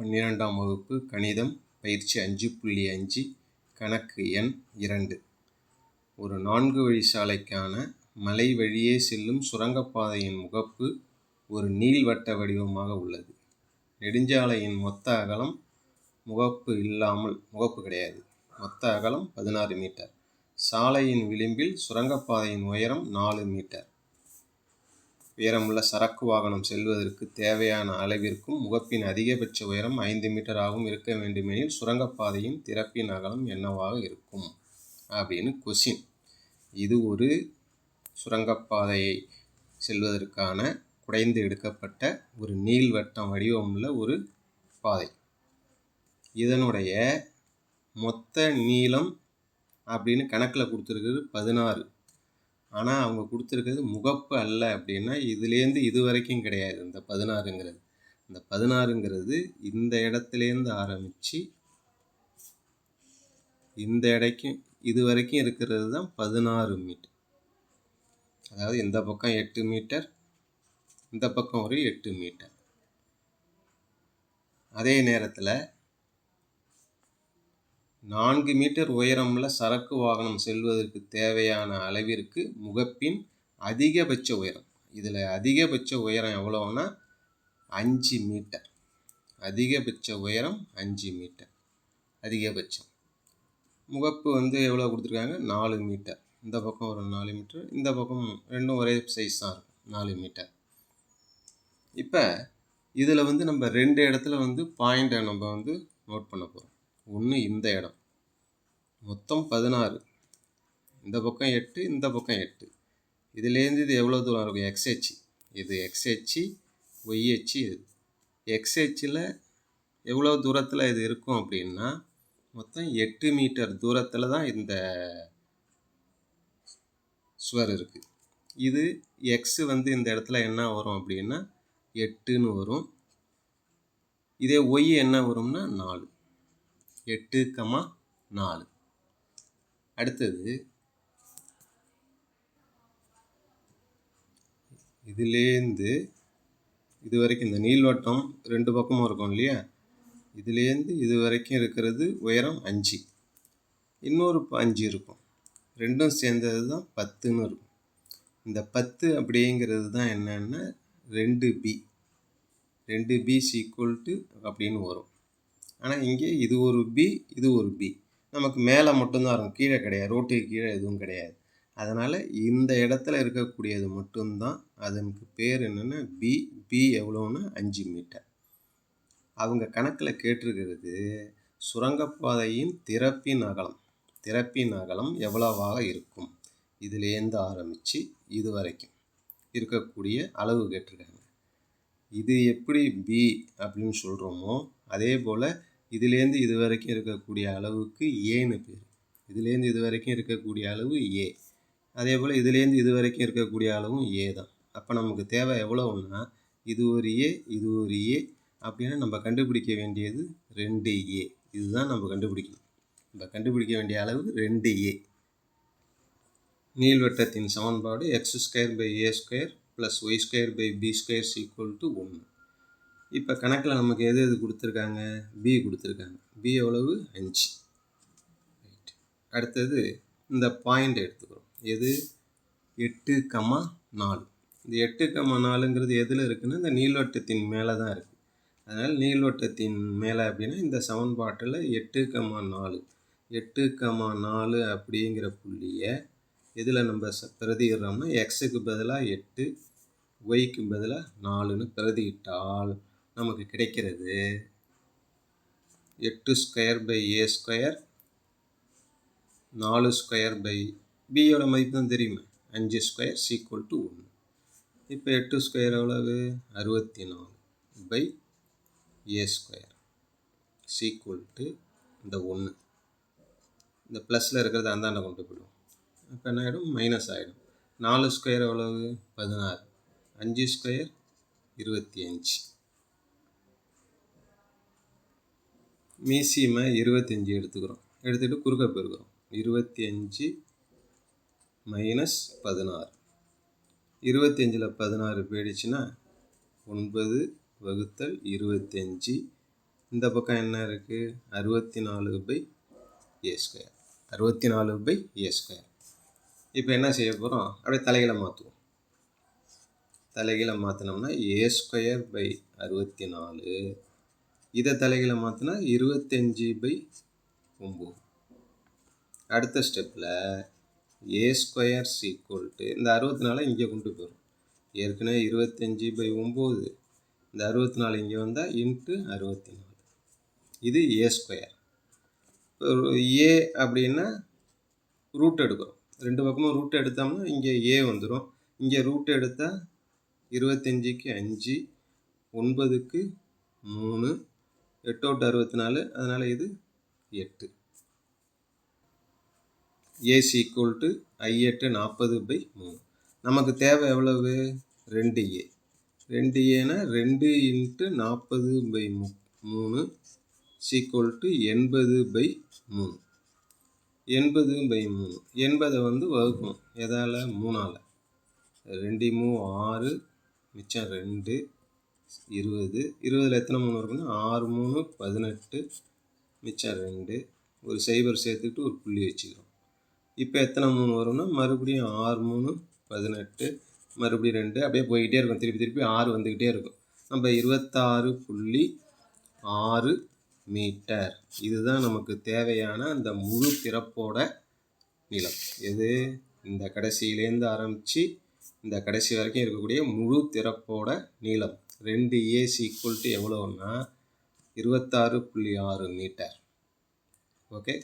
பன்னிரெண்டாம் வகுப்பு கணிதம் பயிற்சி அஞ்சு புள்ளி அஞ்சு கணக்கு எண் இரண்டு. ஒரு நான்கு வழி சாலைக்கான மலை வழியே செல்லும் சுரங்கப்பாதையின் முகப்பு ஒரு நீள்வட்ட வடிவமாக உள்ளது. நெடுஞ்சாலையின் மொத்த அகலம் முகப்பு இல்லாமல் முகப்பு கிடையாது. மொத்த அகலம் பதினாறு மீட்டர். சாலையின் விளிம்பில் சுரங்கப்பாதையின் உயரம் நாலு மீட்டர். உயரமுள்ள சரக்கு வாகனம் செல்வதற்கு தேவையான அளவிற்கும் முகப்பின் அதிகபட்ச உயரம் ஐந்து மீட்டராகவும் இருக்க வேண்டுமெனில் சுரங்கப்பாதையின் திறப்பின் அகலம் என்னவாக இருக்கும்? அப்படின்னு கொஷின் இது ஒரு சுரங்கப்பாதையை செல்வதற்கான குடைந்து எடுக்கப்பட்ட ஒரு நீள்வட்டம் வடிவமுள்ள ஒரு பாதை. இதனுடைய மொத்த நீளம் அப்படின்னு கணக்கில் கொடுத்துருக்குறது பதினாறு. ஆனால் அவங்க கொடுத்துருக்கிறது முகப்பு அல்ல அப்படின்னா இதுலேருந்து இது வரைக்கும் கிடையாது. இந்த பதினாறுங்கிறது. இந்த பதினாறுங்கிறது இந்த இடத்துலேருந்து ஆரம்பித்து இந்த இடைக்கும் இது வரைக்கும் இருக்கிறது தான் பதினாறு மீட்டர் அதாவது இந்த பக்கம் எட்டு மீட்டர் இந்த பக்கம் ஒரு எட்டு மீட்டர் அதே நேரத்தில் நான்கு மீட்டர் உயரமுள்ள சரக்கு வாகனம் செல்வதற்கு தேவையான அளவிற்கு முகப்பின் அதிகபட்ச உயரம். இதில் அதிகபட்ச உயரம் எவ்வளோன்னா அஞ்சு மீட்டர். அதிகபட்ச உயரம் அஞ்சு மீட்டர். அதிகபட்சம். முகப்பு வந்து எவ்வளோ கொடுத்துருக்காங்க? நாலு மீட்டர். இந்த பக்கம் ஒரு நாலு மீட்டர் இந்த பக்கம் ரெண்டும் ஒரே சைஸ் தான் இருக்கும். நாலு மீட்டர். இப்போ இதில் வந்து நம்ம ரெண்டு இடத்துல வந்து பாயிண்ட்டை நம்ம வந்து நோட் பண்ண போகிறோம் ஒன்று இந்த இடம். மொத்தம் பதினாறு. இந்த பக்கம் எட்டு இந்த பக்கம் எட்டு. இதுலேருந்து இது எவ்வளோ தூரம் இருக்கும்? எக்ஸ்ஹெச் இது எக்ஸ்ஹெச் ஒய்ஹெச் இது. எக்ஸ்ஹெச்சில் எவ்வளோ தூரத்தில் இது இருக்கும் அப்படின்னா மொத்தம் எட்டு மீட்டர் தூரத்தில் தான் இந்த சுவர் இருக்குது இது எக்ஸு வந்து இந்த இடத்துல என்ன வரும் அப்படின்னா எட்டுன்னு வரும். இதே ஒய் என்ன வரும்னா நாலு. எட்டு கமா நாலு. அடுத்தது இதுலேருந்து இது வரைக்கும் இந்த நீள்வட்டம் ரெண்டு பக்கமும் இருக்கும் இல்லையா? இதுலேருந்து இது வரைக்கும் இருக்கிறது உயரம் அஞ்சு. இன்னொரு அஞ்சு இருக்கும். ரெண்டும் சேர்ந்தது தான் பத்துன்னு இருக்கும். இந்த பத்து அப்படிங்கிறது தான் என்னென்னா ரெண்டு பி ரெண்டு பி சீக்குவல் டு அப்படின்னு வரும். ஆனால் இங்கே இது ஒரு பி இது ஒரு பி நமக்கு மேலே மட்டும்தான் இருக்கும். கீழே கிடையாது. ரோட்டுக்கு கீழே எதுவும் கிடையாது. அதனால் இந்த இடத்துல இருக்கக்கூடியது மட்டும்தான். அதனுக்கு பேர் என்னென்னா பி பி எவ்வளோன்னு அஞ்சு மீட்டர். அவங்க கணக்கில் கேட்டிருக்கிறது சுரங்கப்பாதையின் திறப்பின் அகலம். திறப்பின் அகலம் எவ்வளவாக இருக்கும்? இதுலேருந்து ஆரம்பித்து இது வரைக்கும் இருக்கக்கூடிய அளவு கேட்டிருக்காங்க. இது எப்படி பி அப்படின்னு சொல்கிறோமோ அதே போல் இதுலேருந்து இது வரைக்கும் இருக்கக்கூடிய அளவுக்கு ஏன்னு பேர். இதுலேருந்து இது வரைக்கும் இருக்கக்கூடிய அளவு ஏ. அதே போல் இதுலேருந்து இது வரைக்கும் இருக்கக்கூடிய அளவும் ஏ தான். அப்போ நமக்கு தேவை எவ்வளோன்னா இது ஒரு ஏ இது ஒரு ஏ அப்படின்னா நம்ம கண்டுபிடிக்க வேண்டியது ரெண்டு ஏ. இதுதான் நம்ம கண்டுபிடிக்கணும். நம்ம கண்டுபிடிக்க வேண்டிய அளவு ரெண்டு ஏ. நீள்வட்டத்தின் சமன்பாடு x square by a square plus y square by b square equal to ஒன்று இப்போ கணக்கில் நமக்கு எது எது கொடுத்துருக்காங்க? பி கொடுத்துருக்காங்க. பி எவ்வளவு? அஞ்சு ரைட் அடுத்தது இந்த பாயிண்ட் எடுத்துக்கிறோம். எது? எட்டு கம்மா நாலு. இந்த எட்டு கம்மா நாலுங்கிறது எதில் இருக்குன்னா இந்த நீள்வட்டத்தின் மேலே தான் இருக்குது அதனால் நீள்வட்டத்தின் மேலே அப்படின்னா இந்த சமன்பாட்டில் எட்டு கம்மா நாலு. எட்டு கம்மா நாலு அப்படிங்கிற புள்ளியை இதில் நம்ம ச பிரதியிடுறோம்னா எக்ஸுக்கு பதிலாக எட்டு ஒய்க்கு பதிலாக நாலுன்னு பிரதியிட்டால் நமக்கு கிடைக்கிறது. எட்டு ஸ்கொயர் பை ஏ ஸ்கொயர் நாலு ஸ்கொயர் பை பியோட மதிப்பு தான் தெரியுமே. அஞ்சு ஸ்கொயர் சீக்குவல் டு ஒன்று இப்போ எட்டு ஸ்கொயர் எவ்வளவு? அறுபத்தி நாலு by a square. Equal to இந்த ஒன்று இந்த ப்ளஸில் இருக்கிறது அந்தாண்ட கொண்டு போயிடும் அப்போ என்ன ஆகிடும் மைனஸ் ஆகிடும் நாலு ஸ்கொயர் எவ்வளவு? பதினாறு. அஞ்சு ஸ்கொயர் இருபத்தி அஞ்சு. மீசியமை இருபத்தஞ்சி எடுத்துக்கிறோம். எடுத்துகிட்டு குறுக்க பெருக்கிறோம். இருபத்தி அஞ்சு மைனஸ் பதினாறு. இருபத்தஞ்சில் பதினாறு போயிடுச்சுன்னா ஒன்பது வகுத்தல் இருபத்தஞ்சி. இந்த பக்கம் என்ன இருக்குது அறுபத்தி நாலு பை ஏ ஸ்கொயர் அறுபத்தி நாலு பை ஏ ஸ்கொயர் இப்போ என்ன செய்ய போகிறோம் அப்படியே தலைகளை மாற்றுவோம் தலைகளை மாற்றினோம்னா ஏ ஸ்கொயர் பை அறுபத்தி நாலு இதை தலைகளை மாற்றினா இருபத்தஞ்சி பை ஒம்பது. அடுத்த ஸ்டெப்பில் ஏ ஸ்கொயர் சீக்குவல்ட்டு இந்த அறுபத்தி நாலு இங்கே கொண்டு போயிடும் ஏற்கனவே இருபத்தஞ்சி பை ஒம்பது. இந்த அறுபத்தி நாலு இங்கே வந்தால் இன்ட்டு அறுபத்தி நாலு இது ஏ ஸ்கொயர் ஏ அப்படின்னா ரூட் எடுக்கிறோம். ரெண்டு பக்கமும் ரூட் எடுத்தோம்னா இங்கே ஏ வந்துடும் இங்கே ரூட் எடுத்தால் இருபத்தஞ்சிக்கு அஞ்சு ஒன்பதுக்கு மூணு எட்டு அவுட் அறுபத்தி நாலு அதனால் இது எட்டு. ஏசி ஈக்குவல் டு ஐ எட்டு நாற்பது பை மூணு. நமக்கு தேவை எவ்வளவு? ரெண்டு ஏ ரெண்டு ஏனா ரெண்டு இன்ட்டு நாற்பது பை மூ மூணு சீக்குவல் டு எண்பது பை மூணு. எண்பது பை மூணு. எண்பதை வந்து வகுக்கும் எதால்? மூணால். ரெண்டு மூ ஆறு மிச்சம் ரெண்டு. இருபது. இருபதில் எத்தனை மூணு இருக்குன்னா ஆறு மூணு பதினெட்டு மிச்சம் ரெண்டு. ஒரு சைபர் சேர்த்துக்கிட்டு ஒரு புள்ளி வச்சுக்கிறோம். இப்போ எத்தனை மூணு வரும்னா? மறுபடியும் ஆறு மூணு பதினெட்டு மறுபடியும் ரெண்டு. அப்படியே போய்கிட்டே இருக்கும். திருப்பி திருப்பி ஆறு வந்துக்கிட்டே இருக்கும். நம்ம இருபத்தாறு புள்ளி ஆறு மீட்டர். இதுதான் நமக்கு தேவையான அந்த முழு திறப்போட நீளம். எது? இந்த கடைசியிலேருந்து ஆரம்பித்து இந்த கடைசி வரைக்கும் இருக்கக்கூடிய முழு திறப்போட நீளம். ரெண்டு ஏசி ஈக்குவல் டு எவ்வளோன்னா இருபத்தாறு புள்ளி ஆறு மீட்டர். ஓகே